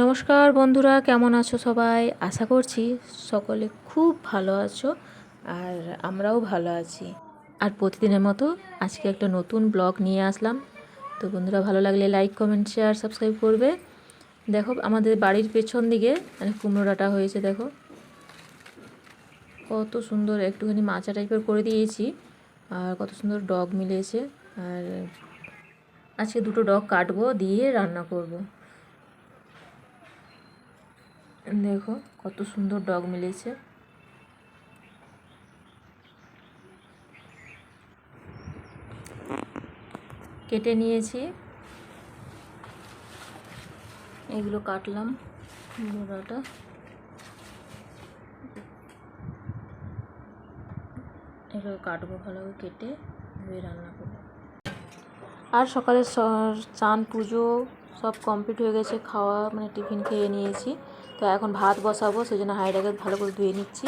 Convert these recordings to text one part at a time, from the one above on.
নমস্কার বন্ধুরা, কেমন আছো সবাই? আশা করছি সকলে খুব ভালো আছো আর আমরাও ভালো আছি। আর প্রতিদিনের মতো আজকে একটা নতুন ব্লগ নিয়ে আসলাম। তো বন্ধুরা, ভালো লাগলে লাইক কমেন্ট শেয়ার সাবস্ক্রাইব করবে। দেখো, আমাদের বাড়ির পেছন দিকে মানে কুমড়ো ডাঁটা হয়েছে, দেখো। কত সুন্দর, একটুখানি মাচা টাইপের করে দিয়েছি। আর কত সুন্দর ডগ মিলেছে। আর আজকে দুটো ডগ কাটবো, দিয়ে রান্না করব। দেখো কত সুন্দর ডগ মিলেছে। কেটে নিয়েছি। এগুলো কাটলাম মোড়াটা। এগুলো কাটবো ভালোভাবে কেটে ধুয়ে রান্না করব। আর সকালে চান পুজো সব কমপ্লিট হয়ে গেছে, খাওয়া মানে টিফিন খেয়ে নিয়েছি। তো এখন ভাত বসাবো সেই জন্য হাঁড়িটাকে ভালো করে ধুয়ে নিচ্ছি।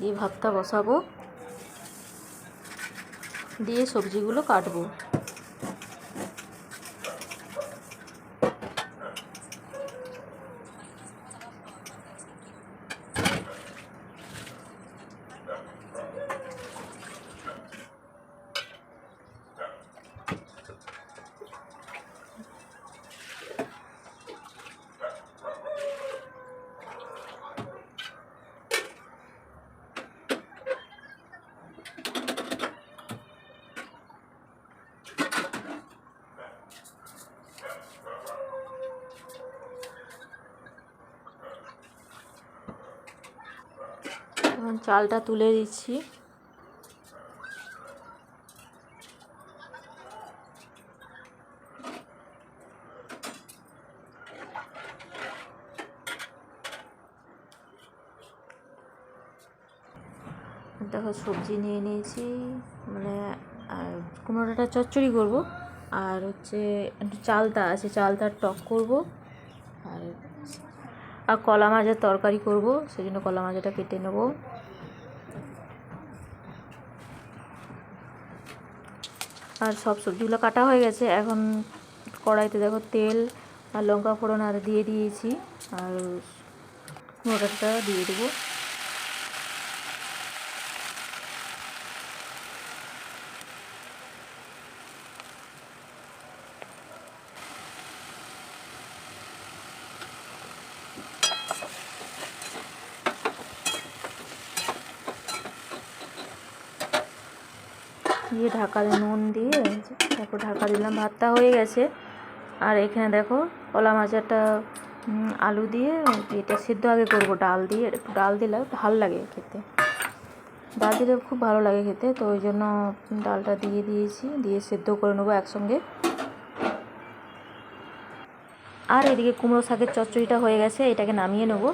দিয়ে ভাতটা বসাবো। দিয়ে সবজিগুলো কাটবো। এখন চালটা তুলে দিচ্ছি। দেখো, সবজি নিয়ে নিয়েছি মানে কুমড়োটা চচ্চড়ি করব, আর হচ্ছে একটু চালতা আছে, চালতার টক করব, আর আর কলা মাছের তরকারি করব, সেই জন্য কলা মাছটা কেটে নেব। আর সব সবজিগুলো কাটা হয়ে গেছে। এখন কড়াইতে দেখো তেল আর লঙ্কা ফোড়ন আর দিয়ে দিয়েছি। আর মোটাটা দিয়ে দেবো। দিয়ে ঢাকা নুন দিয়ে তারপর ঢাকা দিলাম। ভাতটা হয়ে গেছে। আর এখানে দেখো কলা মাচাটা আলু দিয়ে এটা সিদ্ধ আগে করব ডাল দিয়ে। ডাল দিলে ভালো লাগে খেতে। ডাল দিলে খুব ভালো লাগে খেতে। তো ওই জন্য ডালটা দিয়ে দিয়েছি। দিয়ে সেদ্ধ করে নেব একসঙ্গে। আর এদিকে কুমড়ো শাকের চচ্চড়িটা হয়ে গেছে। এটাকে নামিয়ে নেব।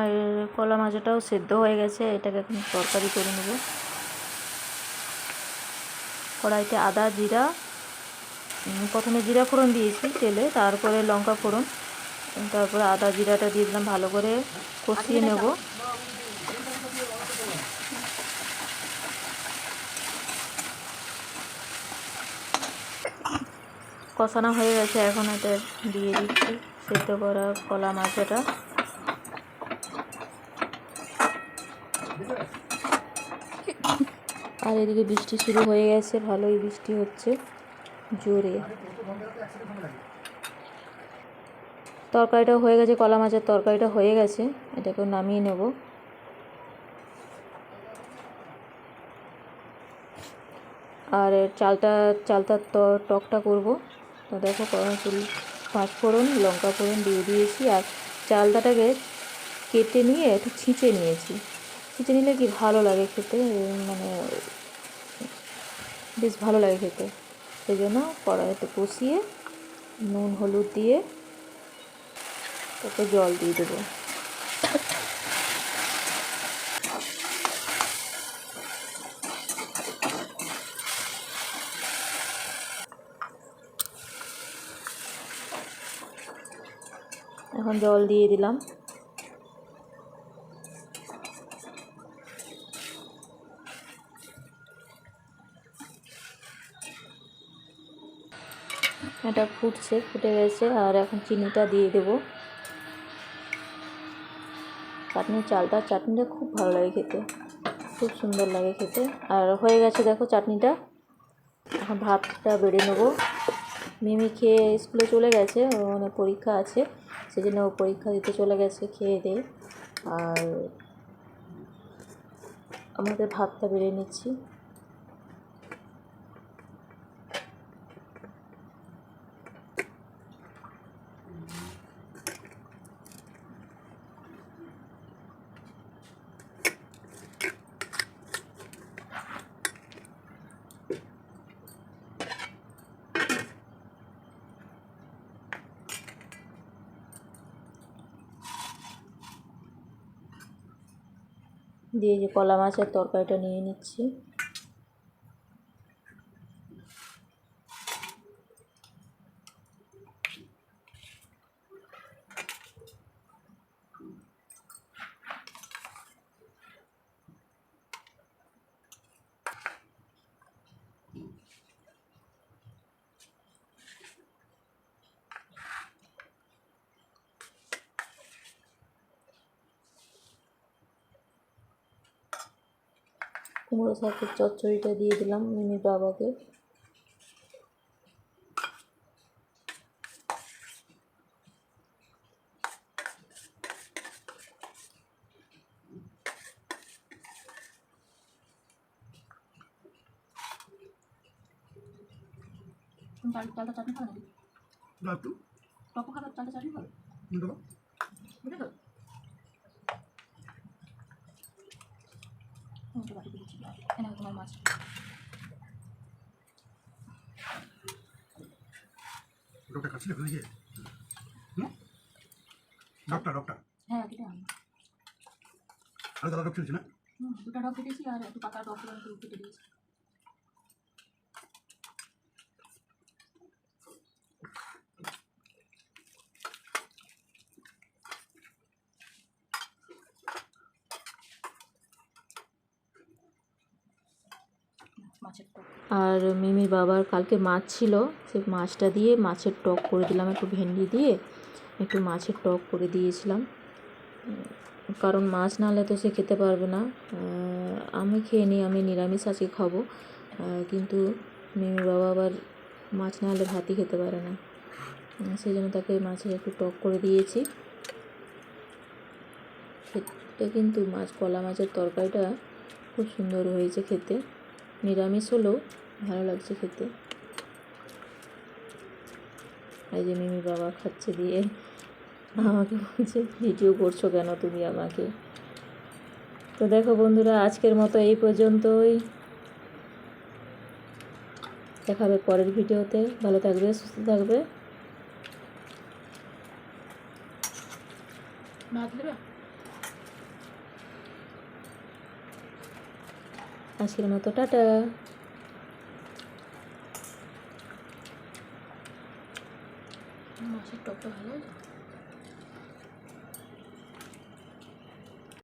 আর কলা মাজাটাও সেদ্ধ হয়ে গেছে, এটাকে এখন তরকারি করে নেব। কড়াইতে আদা, জিরা প্রথমে জিরা ফোড়ন দিয়েছি তেলে, তারপরে লঙ্কা ফোড়ন, তারপরে আদা, জিরাটা দিয়ে দিলাম, ভালো করে কষিয়ে নেব। কষানো হয়ে গেছে, এখন এটা দিয়ে দিচ্ছি, সেদ্ধ করা কলা মাছটা। আর এদিকে বৃষ্টি শুরু হয়ে গেছে, ভালোই বৃষ্টি হচ্ছে জোরে। তরকারিটা হয়ে গেছে, কলা মাছের তরকারিটা হয়ে গেছে, এটাকে নামিয়ে নেব। আর চালটা, চালটার টকটা করব। তো দেখো পাঁচ ফোড়ন, লঙ্কা ফোড়ন দিয়ে দিয়েছি, আর চালটাটাকে কেটে নিয়ে একটু ছিঁচে নিয়েছি। ছিঁচে নিলে কি ভালো লাগে খেতে? মানে বেশ ভালো লাগে খেতে। সেই জন্য কড়াইতে কষিয়ে নুন, হলুদ দিয়ে তারপর জল দিয়ে দেবো। এখন জল দিয়ে দিলাম। এটা ফুটছে, ফুটে গেছে, আর এখন চিনিটা দিয়ে দেব। চাটনির চালটা, চাটনিটা খুব ভালো লাগে খেতে, খুব সুন্দর লাগে খেতে। আর হয়ে গেছে দেখো চাটনিটা। এখন ভাতটা বেড়ে নেব। মিমি খেয়ে স্কুলে চলে গেছে ওর মানে পরীক্ষা আছে, সেজন্য ও পরীক্ষা দিতে চলে গেছে খেয়ে দিয়ে। আর আমাদের ভাতটা বেড়ে নিচ্ছি। দিয়ে যে কলা মাছের তরকারিটা নিয়ে নিচ্ছি। কুমড়ো শাকের চচ্চড়িটা দিয়ে দিলাম মিনি বাবাকে। চাল চালটা চাটনি খাবে? নাকি দাও একটু টক খাবে চালটা চাটনি খাবে নিতে দাও বুঝে তো আমি তো বাড়িতে দিচ্ছি এনে তোমার মাছ ডক্টর কাছে হয়ে গিয়ে ডক্টর ডক্টর হ্যাঁ কেটে আনি আর দাদা ডক্টর না? হুম দুটা ডগ কেটেছি আর একটু পাতা ডক্টর কেটে দিয়েছি। মাছের টক। আর মিমির বাবার কালকে মাছ ছিল সেই মাছটা দিয়ে মাছের টক করে দিলাম, একটু ভেন্ডি দিয়ে একটু মাছের টক করে দিয়েছিলাম। কারণ মাছ না হলে তো সে খেতে পারবে না। আমি খেয়ে নিই, আমি নিরামিষ আজকে খাব। কিন্তু মিমির বাবা আবার মাছ না হলে ভাতই খেতে পারে না। সেই জন্য তাকে মাছের একটু টক করে দিয়েছি। খেতে কিন্তু মাছ, কলা মাছের তরকারিটা খুব সুন্দর হয়েছে খেতে। নিরামিষ হলেও ভালো লাগছে খেতে। এই যে মিমি বাবা খাচ্ছে দিয়ে আমাকে বলছে, ভিডিও করছ কেন তুমি আমাকে? তো দেখো বন্ধুরা, আজকের মতো এই পর্যন্তই। দেখাবে পরের ভিডিওতে। ভালো থাকবে, সুস্থ থাকবে। আজকের মতো টাটা। মাছের টকটা ভালো